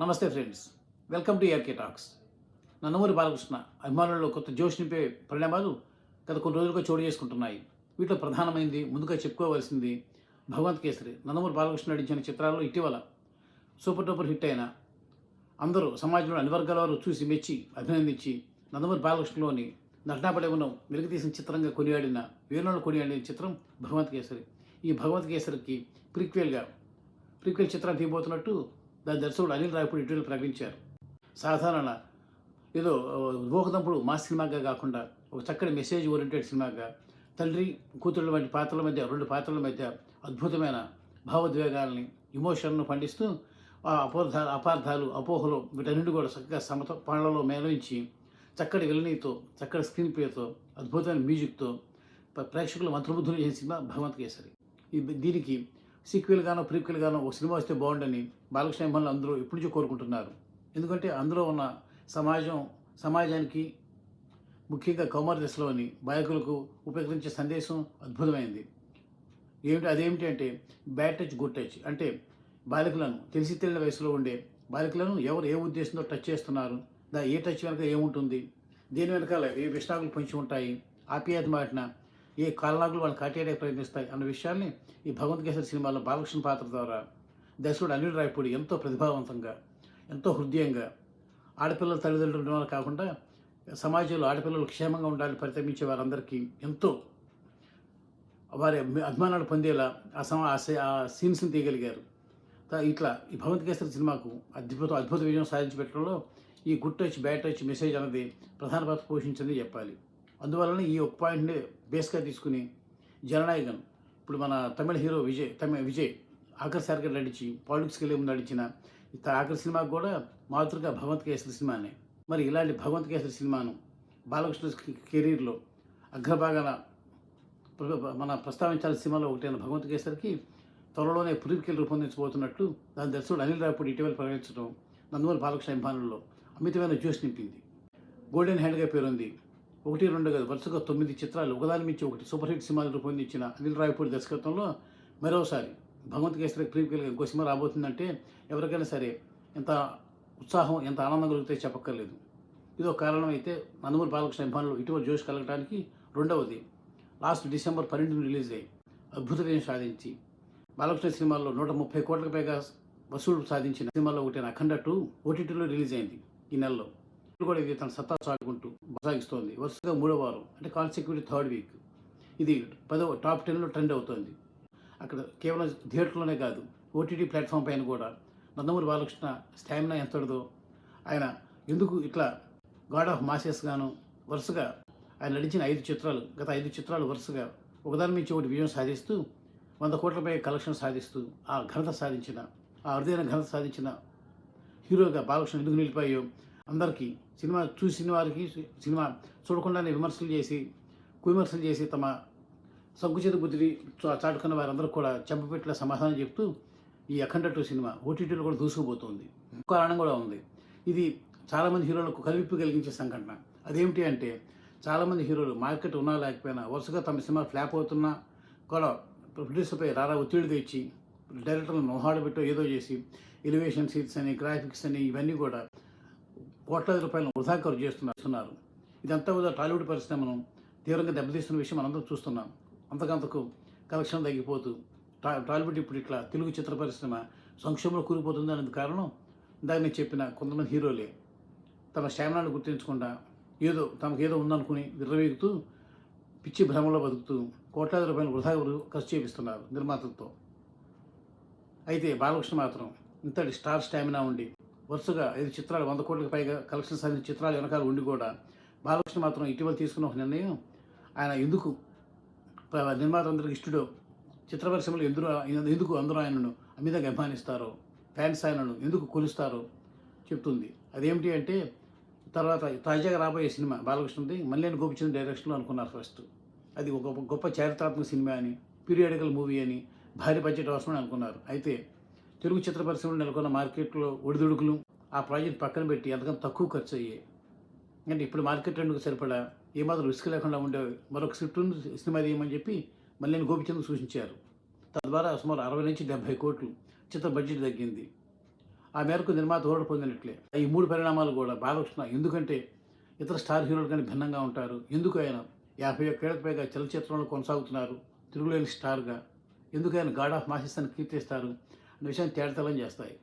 నమస్తే friends. Welcome to ARK talks. Nandamuri Balakrishna. అభిమానుల్లో కొత్త జోష్ నింపే పరిణామాలు గత కొన్ని రోజులుగా చోటు చేసుకుంటున్నాయి. వీటిలో ప్రధానమైనది ముందుగా చెప్పుకోవాల్సింది భగవంత్ కేసరి. నందమూరి బాలకృష్ణ నటించిన చిత్రాల్లో ఇటీవల సూపర్ డూపర్ హిట్ అయిన అందరూ సమాజంలో అన్ని వర్గాల వారు చూసి మెచ్చి అభినందించి నందమూరి బాలకృష్ణలోని నటనాపడేమను వెలుగుతీసిన చిత్రంగా కొనియాడిన వీరులను కొనియాడిన చిత్రం భగవంత్ కేసరి. ఈ భగవంత్ కేసరికి ప్రిక్వెల్గా ప్రిక్వెల్ చిత్రం తీయబోతున్నట్టు దాని దర్శకుడు అనిల్ రాయపూడి ఇటీవల ప్రకటించారు. సాధారణ ఏదో ఊహదంపుడు మా సినిమాగా కాకుండా ఒక చక్కటి మెసేజ్ ఓరియంటెడ్ సినిమాగా తండ్రి కూతుళ్ళ వంటి పాత్రల మధ్య రెండు పాత్రల మధ్య అద్భుతమైన భావోద్వేగాల్ని ఇమోషన్ను పండిస్తూ ఆ అపోర్థాలు అపార్థాలు అపోహలు వీటన్నింటి కూడా చక్కగా సమత పనులలో మేళవించి చక్కటి విలనీతో చక్కటి స్క్రీన్ ప్లేతో అద్భుతమైన మ్యూజిక్తో ప్రేక్షకులు మంత్రబుద్ధులు చేసిన సినిమా భగవంత్ కేసరి. ఈ దీనికి సీక్వెల్ గానో ప్రీక్వెల్ గానో ఒక సినిమా వస్తే బాగుండని బాలకృష్ణ అభిమానులు అందరూ ఎప్పటి నుంచో కోరుకుంటున్నారు. ఎందుకంటే అందులో ఉన్న సమాజం సమాజానికి ముఖ్యంగా కౌమార దశలోని బాలకులకు ఉపయోగించే సందేశం అద్భుతమైంది. ఏమిటి అదేమిటి అంటే బ్యాడ్ టచ్ గుడ్ టచ్. అంటే బాలికలను తెలిసి తెలియని వయసులో ఉండే బాలికలను ఎవరు ఏ ఉద్దేశంతో టచ్ చేస్తున్నారు? దా ఏ టచ్ వెనక ఏముంటుంది? దీని వెనకాల ఏ విషాకులు పొంచి ఉంటాయి? ఆప్యాయత మాటిన ఏ కాలనాగులు వాళ్ళని కాటేయడానికి ప్రయత్నిస్తాయి అన్న విషయాన్ని ఈ భగవంత్ సినిమాలో బాలకృష్ణ పాత్ర ద్వారా దర్శకుడు అనిల్ రాయపూడి ఎంతో ప్రతిభావంతంగా ఎంతో హృదయంగా ఆడపిల్లల తల్లిదండ్రులు ఉండడం కాకుండా సమాజంలో ఆడపిల్లలు క్షేమంగా ఉండాలని పరితపించే వారందరికీ ఎంతో వారి అభిమానాలు పొందేలా ఆ సమా ఆ సీన్స్ని తీయగలిగారు. ఇట్లా ఈ భగవంత్ కేసరి సినిమాకు అద్భుత అద్భుత విజయం సాధించి పెట్టడంలో ఈ good touch bad touch message అనేది ప్రధాన పాత్ర పోషించింది చెప్పాలి. అందువలన ఈ ఒక పాయింట్ని బేస్గా తీసుకుని జననాయకన్ ఇప్పుడు మన తమిళ హీరో విజయ్ తమిళ విజయ్ ఆఖరి సారిగా నడిచి పాలిటిక్స్కి వెళ్ళే ముందు నడిచిన త- ఆఖరి సినిమాకి కూడా మాతృగా భగవంత్ కేసరి సినిమానే. మరి ఇలాంటి భగవంత్ కేసరి సినిమాను బాలకృష్ణ కెరీర్లో అగ్రభాగాన మన ప్రస్తావించాల్సిన సినిమాలో ఒకటైన భగవంత్ కేసరికి త్వరలోనే పురికిలు రూపొందించబోతున్నట్టు దాని దర్శకుడు అనిల్ రాపూడి ఇటీవల ప్రకటించడం నందమూరి బాలకృష్ణ అభిమానుల్లో అమితమైన జ్యూస్ నింపింది. గోల్డెన్ హ్యాండ్గా పేరుంది ఒకటి రెండు కాదు వరుసగా తొమ్మిది చిత్రాలు ఒకదాని మించి ఒకటి సూపర్ హిట్ సినిమాలు రూపొందించిన అనిల్ రాయపూడి దర్శకత్వంలో మరోసారి భగవంత్ కేసరి ప్రీక్వెల్గా ఇంకో సినిమా రాబోతుందంటే ఎవరికైనా సరే ఎంత ఉత్సాహం ఎంత ఆనందం కలిగితే చెప్పక్కర్లేదు. ఇదో కారణం అయితే నందమూరి బాలకృష్ణ అభిమానులు ఇటీవల జోష్ కలగడానికి రెండవది లాస్ట్ డిసెంబర్ పన్నెండున రిలీజ్ అయ్యి అద్భుత విజయం సాధించి. బాలకృష్ణ సినిమాల్లో నూట ముప్పై కోట్లకు పైగా వసూలు సాధించిన సినిమాలో ఒకటి అఖండ టూ ఓటీటీలో రిలీజ్ అయింది ఈ నెలలో. కూడా ఇది తన సత్తా చాటుకుంటూ కొనసాగిస్తోంది. వరుసగా మూడో వారం అంటే కాన్సిక్యూటివ్ థర్డ్ వీక్. ఇది పదవ టాప్ టెన్లో ట్రెండ్ అవుతోంది. అక్కడ కేవలం థియేటర్లోనే కాదు ఓటీటీ ప్లాట్ఫామ్ పైన కూడా. నందమూరి బాలకృష్ణ స్టామినా ఎంతటిదో ఆయన ఎందుకు ఇట్లా గాడ్ ఆఫ్ మాసెస్ గాను వరుసగా ఆయన నడిచిన ఐదు చిత్రాలు గత ఐదు చిత్రాలు వరుసగా ఒకదాని మించి ఒకటి విజయం సాధిస్తూ వంద కోట్లపై కలెక్షన్ సాధిస్తూ ఆ ఘనత సాధించిన ఆ అరుదైన ఘనత సాధించిన హీరోగా బాలకృష్ణ ఎందుకు నిలిపాయో అందరికీ సినిమా చూసిన వారికి సినిమా చూడకుండానే విమర్శలు చేసి కువిమర్శలు చేసి తమ సంకుచిత బుద్ధిని చా- చాటుకున్న వారందరూ కూడా చెంపపెట్ల సమాధానం చెప్తూ ఈ అఖండ టూ సినిమా ఓటీటీలో కూడా దూసుకుపోతుంది. కారణం కూడా ఉంది. ఇది చాలామంది హీరోలకు కలిపి కలిగించే సంఘటన. అదేమిటి అంటే చాలామంది హీరోలు మార్కెట్ ఉన్నా లేకపోయినా వరుసగా తమ సినిమా ఫ్లాప్ అవుతున్నా కూడా ప్రొడ్యూసర్పై రారా ఒత్తిడి తెచ్చి డైరెక్టర్లు మొహాడబెట్టో ఏదో చేసి ఎలివేషన్ సీట్స్ అని గ్రాఫిక్స్ అని ఇవన్నీ కూడా కోట్లాది రూపాయలను వృధా ఖర్చు చేస్తున్నారు. ఇదంతా కూడా టాలీవుడ్ పరిశ్రమను తీవ్రంగా దెబ్బతీస్తున్న విషయం మనందరూ చూస్తున్నాం. అంతకంతకు కలెక్షన్ తగ్గిపోతూ టా టాలీవుడ్ ఇప్పుడు ఇట్లా తెలుగు చిత్ర పరిశ్రమ సంక్షోభంలో కూలిపోతుంది అనేది కారణం ఇందాక నేను చెప్పిన కొంతమంది హీరోలే. తమ స్టామినాను గుర్తించకుండా ఏదో తమకు ఏదో ఉందనుకుని విర్రవీగుతూ పిచ్చి భ్రమలో బతుకుతూ కోట్లాది రూపాయలు వృధా ఖర్చు చేపిస్తున్నారు నిర్మాతలతో. అయితే బాలకృష్ణ మాత్రం ఇంతటి స్టార్ స్టామినా ఉండి వరుసగా ఐదు చిత్రాలు వంద కోట్లకు పైగా కలెక్షన్ సాధించిన చిత్రాలు వెనకాల ఉండి కూడా బాలకృష్ణ మాత్రం ఇటీవల తీసుకున్న ఒక నిర్ణయం. ఆయన ఎందుకు నిర్మాత నిర్మాతలందరికీ ఇష్టడో చిత్ర పరిశ్రమలో ఎందుకు ఎందుకు అందరూ ఆయనను అమితంగా అభిమానిస్తారో ఫ్యాన్స్ ఆయనను ఎందుకు కొలుస్తారో చెప్తుంది. అదేమిటి అంటే తర్వాత తాజాగా రాబోయే సినిమా బాలకృష్ణది మల్లేని గోపిచంద్ డైరెక్షన్లో అనుకున్నారు ఫస్ట్ అది ఒక గొప్ప- గొప్ప చారిత్రాత్మక సినిమా అని పీరియాడికల్ మూవీ అని భారీ బడ్జెట్ అవసరమని అనుకున్నారు. అయితే తెలుగు చిత్ర పరిశ్రమలో నెలకొన్న మార్కెట్లో ఒడిదుడుకులు ఆ ప్రాజెక్ట్ పక్కన పెట్టి ఎంతకంత తక్కువ ఖర్చు అయ్యాయి. అంటే ఇప్పుడు మార్కెట్ రెండుకు సరిపడా ఏమాత్రం రిస్క్ లేకుండా ఉండే మరొక స్క్రిప్ట్ సినిమా తీయమని చెప్పి మళ్ళీ గోపిచంద్ సూచించారు. తద్వారా సుమారు అరవై నుంచి డెబ్బై కోట్లు చిత్ర బడ్జెట్ తగ్గింది. ఆ మేరకు నిర్మాత ఓడ పొందినట్లే. ఈ మూడు పరిణామాలు కూడా బాలకృష్ణ ఎందుకంటే ఇతర స్టార్ హీరోలు కానీ భిన్నంగా ఉంటారు. ఎందుకు ఆయన యాభై ఒక్కేళ్ళకు పైగా చలచిత్రంలో కొనసాగుతున్నారు తిరుగులేని స్టార్గా? ఎందుకు ఆయన గాడ్ ఆఫ్ మాసిస్ అని కీర్తిస్తారు? విషయాన్ని తేడతలం చేస్తాయి.